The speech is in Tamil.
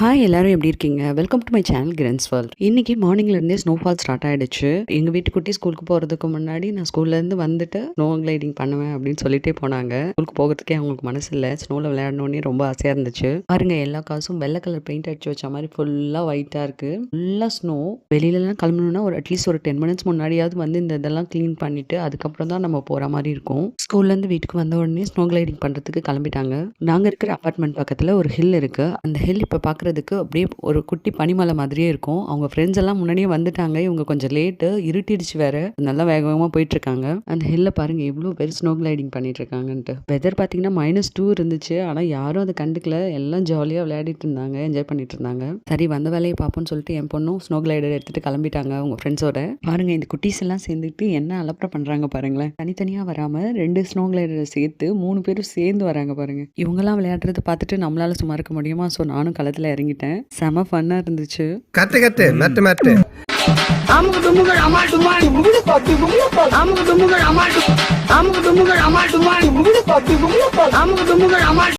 ஹாய் எல்லாரும் எப்படி இருக்கீங்க? Welcome to my channel Kiran's world இன்னைக்கு மார்னிங்லேருந்தே ஸ்னோஃபால் ஸ்டார்ட் ஆயிடுச்சு. எங்கள் வீட்டுக்குட்டி ஸ்கூலுக்கு போகிறதுக்கு முன்னாடி நான் ஸ்கூல்லேருந்து வந்துட்டு ஸ்னோ கிளைடிங் பண்ணுவேன் அப்படின்னு சொல்லிட்டே போனாங்க. ஸ்கூலுக்கு போகிறதுக்கே அவங்களுக்கு மனசு இல்லை. ஸ்னோவில் விளையாடணுன்னே ரொம்ப ஆசையாக இருந்துச்சு. பாருங்க எல்லா காசும் வெள்ளை கலர் பெயிண்ட் அடிச்சு வச்ச மாதிரி ஃபுல்லாக ஒயிட்டாக இருக்குது ஃபுல்லாக ஸ்னோ வெளியிலலாம் கிளம்பணும்னா ஒரு அட்லீஸ்ட் ஒரு டென் மினிட்ஸ் முன்னாடியாவது வந்து இந்த இதெல்லாம் க்ளீன் பண்ணிட்டு அதுக்கப்புறம் தான் நம்ம போகிற மாதிரி இருக்கும். ஸ்கூல்லேருந்து வீட்டுக்கு வந்த உடனே ஸ்னோ கிளைடிங் பண்ணுறதுக்கு கிளம்பிட்டாங்க. நாங்கள் இருக்கிற அபார்ட்மெண்ட் பக்கத்தில் ஒரு ஹில் இருக்குது அந்த ஹில் இப்போ பார்க்குற பார்க்குறதுக்கு அப்படியே ஒரு குட்டி பனிமலை மாதிரியே இருக்கும். அவங்க ஃப்ரெண்ட்ஸ் எல்லாம் முன்னாடியே வந்துட்டாங்க. இவங்க கொஞ்சம் லேட்டு இருட்டிடுச்சு வேற. நல்லா வேக வேகமாக போயிட்டு இருக்காங்க அந்த ஹில்ல பாருங்க எவ்வளோ பேர் ஸ்னோ கிளைடிங் பண்ணிட்டு இருக்காங்கன்ட்டு வெதர் பார்த்தீங்கன்னா மைனஸ் டூ இருந்துச்சு. ஆனால் யாரும் அதை கண்டுக்கல. எல்லாம் ஜாலியாக விளையாடிட்டு இருந்தாங்க. என்ஜாய் பண்ணிட்டு இருந்தாங்க. சரி வந்த வேலையை பார்ப்போம்னு சொல்லிட்டு என் பொண்ணும் ஸ்னோ கிளைடர் எடுத்துட்டு கிளம்பிட்டாங்க அவங்க ஃப்ரெண்ட்ஸோட பாருங்க இந்த குட்டீஸ் எல்லாம் சேர்ந்துட்டு என்ன அலப்பற பண்றாங்க பாருங்களேன். தனித்தனியாக வராம ரெண்டு ஸ்னோ கிளைடரை சேர்த்து மூணு பேரும் சேர்ந்து வராங்க பாருங்க. இவங்கெல்லாம் விளையாடுறத பார்த்துட்டு நம்மளால சும்மா இருக்க முடியுமா? ஸோ நானும் களத்தில் இறங்கிட்டேன். செம ஃபன்னா இருந்துச்சு. கட்டு கட்டு மெட்டு மெட்டு. அமுக்கு டுமுகள் அமால்